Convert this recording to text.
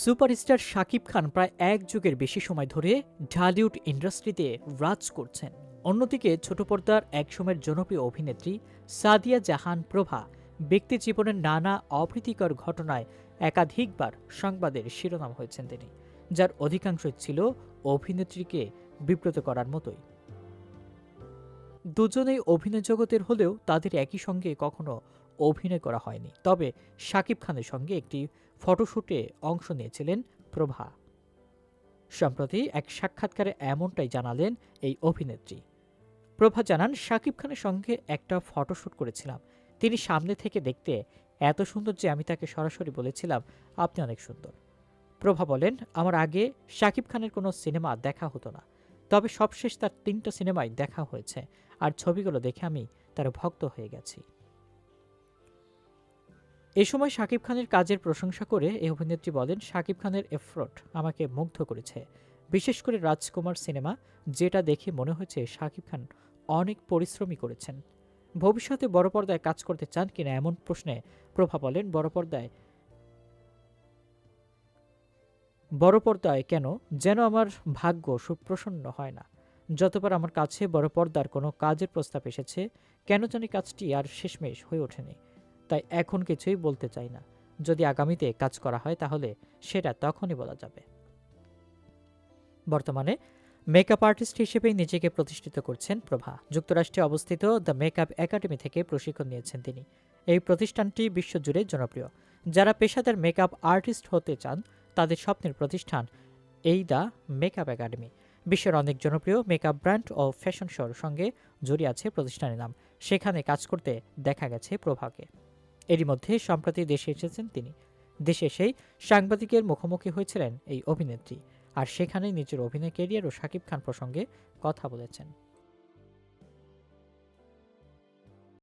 Superstar Shakib Khan প্রায় এক যুগের বেশি সময় ধরে ঢালিউড ইন্ডাস্ট্রিতে রাজ করছেন। অন্যদিকে ছোট পর্দার একসময়ের জনপ্রিয় অভিনেত্রী সাদিয়া জাহান প্রভা ব্যক্তি জীবনের নানা অপ্রীতিকর ঘটনায় একাধিকবার সংবাদের শিরোনাম হয়েছেন তিনি, যার অধিকাংশ ছিল অভিনেত্রীকে বিব্রত করার মতোই। দুজনেই অভিনয় জগতের হলেও তাদের একই সঙ্গে কখনো অভিনয় করা হয়নি। তবে শাকিব খানের সঙ্গে একটি ফটোশুটে অংশ নিয়েছিলেন প্রভা। সম্প্রতি এক সাক্ষাৎকারে এমনটাই জানালেন এই অভিনেত্রী। প্রভা জানান, শাকিব খানের সঙ্গে একটা ফটোশুট করেছিলাম। তিনি সামনে থেকে দেখতে এত সুন্দর যে আমি তাকে সরাসরি বলেছিলাম, আপনি অনেক সুন্দর। প্রভা বলেন, আমার আগে শাকিব খানের কোনো সিনেমা দেখা হতো না। তবে সবশেষ তার তিনটা সিনেমায় দেখা হয়েছে। আর ছবিগুলো দেখে আমি তার ভক্ত হয়ে গেছি। এ সময় শাকিব খানের কাজের প্রশংসা করে এই অভিনেত্রী বলেন, শাকিব খানের এফ্রোট আমাকে মুগ্ধ করেছে। বিশেষ করে রাজকুমার সিনেমা, যেটা দেখে মনে হয়েছে শাকিব খান অনেক পরিশ্রমী করেছেন। ভবিষ্যতে বড় পর্দায় কাজ করতে চান কিনা এমন প্রশ্নে প্রভা বলেন, বড় পর্দায় বড় পর্দায় কেন? যেন আমার ভাগ্য সুপ্রসন্ন হয় না। যতবার আমার কাছে বড় পর্দার কোনো কাজের প্রস্তাব এসেছে, কেন জানি কাজটি আর শেষমেশ হয়ে ওঠেনি। তাই এখন কিছুই বলতে চাই না। যদি আগামীতে কাজ করা হয়, তাহলে সেটা তখনই বলা যাবে। বর্তমানে মেকআপ আর্টিস্ট হিসেবে নিজেকে প্রতিষ্ঠিত করছেন প্রভা। যুক্তরাষ্ট্রে অবস্থিত দ্য মেকআপ একাডেমি থেকে প্রশিক্ষণ নিয়েছেন তিনি। এই প্রতিষ্ঠানটি বিশ্বজুড়ে জনপ্রিয়। যারা পেশাদার মেকআপ আর্টিস্ট হতে চান, তাদের স্বপ্নের প্রতিষ্ঠান এই দ্য মেকআপ একাডেমি বিশ্বের অনেক জনপ্রিয় মেকআপ ব্র্যান্ড ও ফ্যাশন শোর সঙ্গে জড়িয়ে আছে প্রতিষ্ঠানের নাম। সেখানে কাজ করতে দেখা গেছে প্রভাকে। এরই মধ্যে সম্প্রতি দেশে এসেছেন তিনি। দেশে এসেই সাংবাদিকের মুখোমুখি হয়েছিলেন এই অভিনেত্রী। আর সেখানেই নিজের অভিনয় কেরিয়ার ও শাকিব খান প্রসঙ্গে কথা বলেছেন।